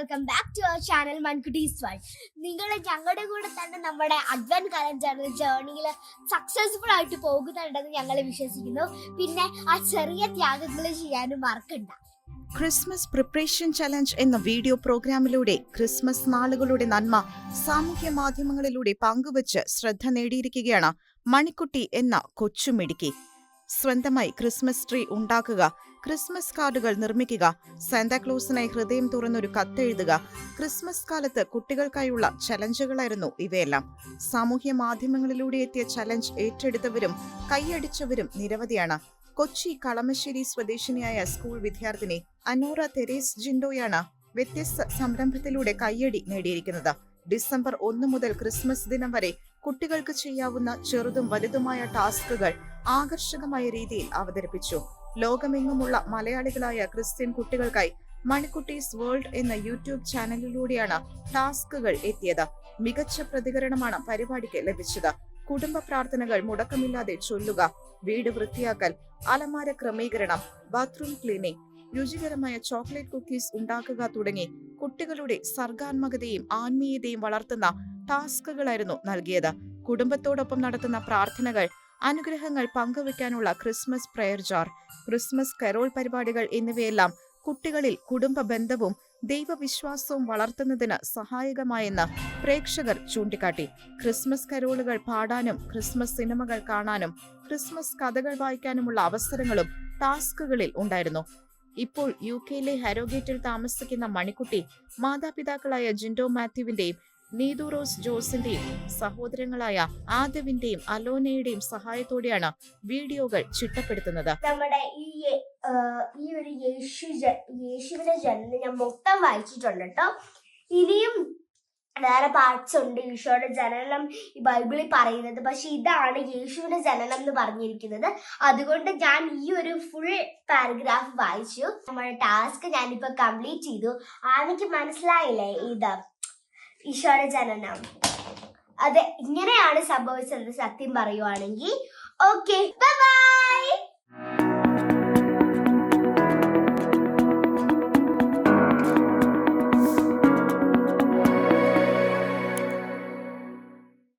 Welcome back to our channel മൺകുട്ടീസ് world നിങ്ങൾ ഞങ്ങളുടെ കൂടെ തന്നെ നമ്മുടെ അഡ്വൻ കലഞ്ചർ ജേർണിയിൽ സക്സസ്ഫുൾ ആയിട്ട് പോകുന്നുണ്ടെന്ന് ഞങ്ങൾ വിശ്വസിക്കുന്നു. പിന്നെ ആ ചെറിയ ത്യാഗങ്ങൾ ചെയ്യാനും മറക്കണ്ട. ക്രിസ്മസ് പ്രിപ്പറേഷൻ ചലഞ്ച് എന്ന വീഡിയോ പ്രോഗ്രാമിലൂടെ ക്രിസ്മസ് നാളുകളുടെ നന്മ സാമൂഹ്യ മാധ്യമങ്ങളിലൂടെ പങ്കുവച്ച് ശ്രദ്ധ നേടിയിരിക്കുകയാണ് മണിക്കുട്ടി എന്ന കൊച്ചുമിടുക്കി. സ്വന്തമായി ക്രിസ്മസ് ട്രീ ഉണ്ടാക്കുക. ക്രിസ്മസ് കാർഡുകൾ നിർമ്മിക്കുക. സാന്താക്ലോസിനായി ഹൃദയം തുറന്നൊരു കത്തെഴുതുക. ക്രിസ്മസ് കാലത്ത് കുട്ടികൾക്കായുള്ള ചലഞ്ചുകളായിരുന്നു ഇവയെല്ലാം. സാമൂഹ്യ മാധ്യമങ്ങളിലൂടെ എത്തിയ ചലഞ്ച് ഏറ്റെടുത്തവരും കൈയടിച്ചവരും നിരവധിയാണ്. കൊച്ചി കളമശ്ശേരി സ്വദേശിനിയായ സ്കൂൾ വിദ്യാർത്ഥിനി അനൂറ തെരേസ് ജിൻഡോയാണ് വ്യത്യസ്ത സംരംഭത്തിലൂടെ കയ്യടി നേടിയിരിക്കുന്നത്. ഡിസംബർ ഒന്ന് മുതൽ ക്രിസ്മസ് ദിനം വരെ കുട്ടികൾക്ക് ചെയ്യാവുന്ന ചെറുതും വലുതുമായ ടാസ്കുകൾ ആകർഷകമായ രീതിയിൽ അവതരിപ്പിച്ചു. ലോകമെങ്ങുമുള്ള മലയാളികളായ ക്രിസ്ത്യൻ കുട്ടികൾക്കായി മണിക്കുട്ടീസ് വേൾഡ് എന്ന യൂട്യൂബ് ചാനലിലൂടെയാണ് ടാസ്കുകൾ എത്തിയത്. മികച്ച പ്രതികരണമാണ് പരിപാടിക്ക് ലഭിച്ചത്. കുടുംബ പ്രാർത്ഥനകൾ മുടക്കമില്ലാതെ ചൊല്ലുക വീട് വൃത്തിയാക്കൽ അലമാര ക്രമീകരണം ബാത്റൂം ക്ലീനിംഗ് രുചികരമായ ചോക്ലേറ്റ് കുക്കീസ് ഉണ്ടാക്കുക തുടങ്ങി കുട്ടികളുടെ സർഗാത്മകതയും ആത്മീയതയും വളർത്തുന്ന ടാസ്കുകളായിരുന്നു നൽകിയത്. കുടുംബത്തോടൊപ്പം നടത്തുന്ന പ്രാർത്ഥനകൾ അനുഗ്രഹങ്ങൾ പങ്കുവയ്ക്കാനുള്ള Christmas prayer jar Christmas carol പരിപാടികൾ എന്നിവയെല്ലാം കുട്ടികളിൽ കുടുംബ ബന്ധവും ദൈവവിശ്വാസവും വളർത്തുന്നതിന് സഹായകമായെന്ന് പ്രേക്ഷകർ ചൂണ്ടിക്കാട്ടി. ക്രിസ്മസ് കരോളുകൾ പാടാനും ക്രിസ്മസ് സിനിമകൾ കാണാനും ക്രിസ്മസ് കഥകൾ വായിക്കാനുമുള്ള അവസരങ്ങളും ടാസ്കുകളിൽ ഉണ്ടായിരുന്നു. ഇപ്പോൾ യു കെയിലെ ഹരോഗേറ്റിൽ താമസിക്കുന്ന മണിക്കുട്ടി മാതാപിതാക്കളായ ജിൻഡോ മാത്യുവിന്റെയും നീതു റോസ് ജോസിന്റെയും സഹോദരങ്ങളായ ആദവിന്റെയും അലോനയുടെയും സഹായത്തോടെയാണ് വീഡിയോകൾ ചിട്ടപ്പെടുത്തുന്നത്. നമ്മുടെ ഈ ഈ ഒരു യേശു യേശുവിന്റെ ജനനം ഞാൻ മൊത്തം വായിച്ചിട്ടുണ്ട് കേട്ടോ ഇനിയും വേറെ പാർട്സ് ഉണ്ട് ഈശോയുടെ ജനനം ഈ ബൈബിളിൽ പറയുന്നത്. പക്ഷെ ഇതാണ് യേശുവിന്റെ ജനനം എന്ന് പറഞ്ഞിരിക്കുന്നത്. അതുകൊണ്ട് ഞാൻ ഈ ഒരു ഫുൾ പാരഗ്രാഫ് വായിച്ചു. നമ്മുടെ ടാസ്ക് ഞാനിപ്പോ കംപ്ലീറ്റ് ചെയ്തു. ആനയ്ക്ക് മനസ്സിലായില്ലേ ഇത്? ഈശോയുടെ ജനനം അതെ ഇങ്ങനെയാണ് സംഭവിച്ചത് സത്യം പറയുവാണെങ്കിൽ. Okay bye